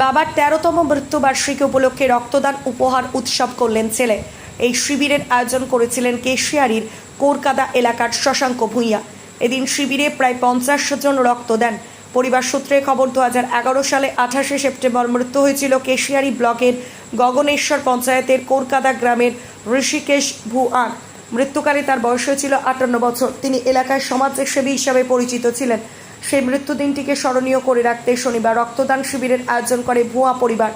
বাবার তেরোতম মৃত্যুবার্ষিকী উপলক্ষে রক্তদান উপহার উৎসব করলেন ছেলে। এই শিবিরের আয়োজন করেছিলেন কেশিয়ারির কোরকাদা এলাকার শশাঙ্ক ভূঁইয়া। এদিন শিবিরে প্রায় পঞ্চাশ জন রক্ত দেন। পরিবার সূত্রে খবর, দু হাজার এগারো সালে আঠাশে সেপ্টেম্বর মৃত্যু হয়েছিল কেশিয়ারি ব্লকের গগনেশ্বর পঞ্চায়েতের কোরকাদা গ্রামের ঋষিকেশ ভুয়ান মৃত্যুকালে তার বয়স হয়েছিল আটান্ন বছর। তিনি এলাকায় সমাজসেবী হিসাবে পরিচিত ছিলেন। সেই মৃত্যুদিনটিকে স্মরণীয় করে রাখতে শনিবার রক্তদান শিবিরের আয়োজন করে ভুয়া পরিবার।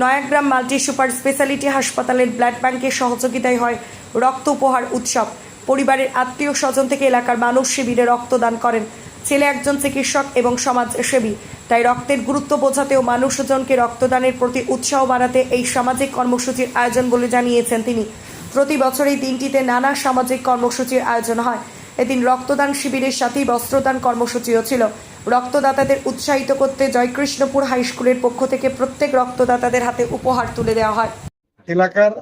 নয়াগ্রাম মাল্টি সুপার স্পেশালিটি হাসপাতালের ব্লাড ব্যাংকের সহযোগিতায় হয় রক্ত উপহার উৎসব। পরিবারের আত্মীয় স্বজন থেকে এলাকার মানুষ শিবিরে রক্তদান করেন। ছেলে একজন চিকিৎসক এবং সমাজসেবী। তাই রক্তের গুরুত্ব বোঝাতেও মানুষজনকে রক্তদানের প্রতি উৎসাহ বাড়াতে এই সামাজিক কর্মসূচির আয়োজন বলে জানিয়েছেন তিনি। প্রতি বছর এই দিনটিতে নানা সামাজিক কর্মসূচির আয়োজন হয়। এদিন রক্তদান শিবিরের সাথেই বস্ত্রদান কর্মসূচিও ছিল। রক্তদাতাদের উৎসাহিত করতে জয়কৃষ্ণপুর হাই স্কুলের পক্ষ থেকে প্রত্যেক রক্তদাতাদের হাতে উপহার তুলে দেওয়া হয়। এলাকার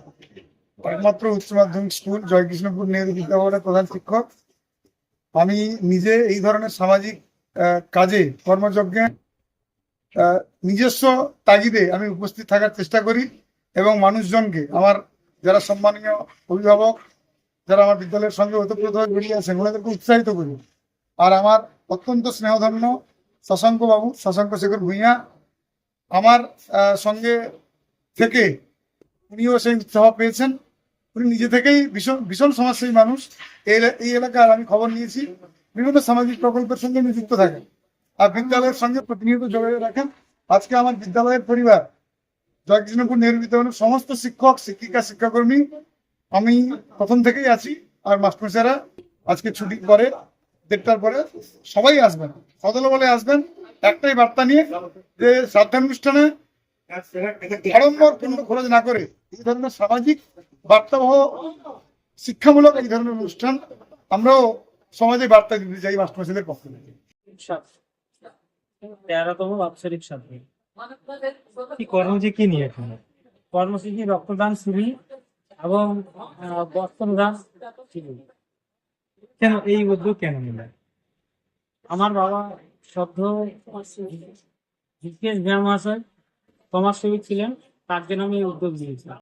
একমাত্র উচ্চ মাধ্যমিক স্কুল জয়কৃষ্ণপুর নেহেরু বিদ্যাভবনের প্রধান শিক্ষক। আমি নিজে এই ধরনের সামাজিক কাজে কর্মযজ্ঞে নিজস্ব তাগিদে আমি উপস্থিত থাকার চেষ্টা করি এবং মানুষজনকে, আমার যারা সম্মানীয় অভিভাবক যারা আমার বিদ্যালয়ের সঙ্গে ওতপ্রোতভাবে জড়িয়ে আছেন ওনাদেরকে উৎসাহিত করি। আর আমার অত্যন্ত স্নেহধন্য শশাঙ্ক বাবু শশাঙ্ক শেখর ভূঁইয়া, আমার সঙ্গে থেকে উনিও সেই উৎসাহ পেয়েছেন। উনি নিজে থেকেই ভীষণ ভীষণ সমাজসেবী মানুষ। এই এলাকার আমি খবর নিয়েছি, বিভিন্ন সামাজিক প্রকল্পের সঙ্গে উনি যুক্ত থাকেন। আর বিদ্যালয়ের সঙ্গে প্রতিনিয়ত যোগাযোগ রাখেন। আজকে আমার বিদ্যালয়ের পরিবার, জয়কৃষ্ণপুর বিদ্যালয়ের সমস্ত শিক্ষক, শিক্ষিকা, শিক্ষাকর্মী আমি প্রথম থেকেই আছি, আর মাস্টারমশাইরা আজকে ছুটি পরে দেড়টার পরে সবাই আসবেন। সদল বলে আসবেন, একটাই বার্তা নিয়ে যে শ্রাদ্ধানুষ্ঠানে আড়ম্বর পূর্ণ খরচ না করে এই ধরনের সামাজিক বার্তাবহ, শিক্ষামূলক এই ধরনের অনুষ্ঠান আমরাও সমাজে বার্তা দিতে চাই মাস্টারমশাইদের পক্ষ থেকে। তেরোতম বাৎসরিক কি কর্মসূচি কি নিয়ে এখানে? কর্মসূচি রক্তদান শিবির এবং বস্ত্রদান শিবির কেন এই উদ্যোগ কেন নিলেন আমার বাবা শ্রদ্ধ জিজ্ঞেস ব্যায়াম তোমার সমাজসেবী ছিলেন তার জন্য আমি এই উদ্যোগ নিয়েছিলাম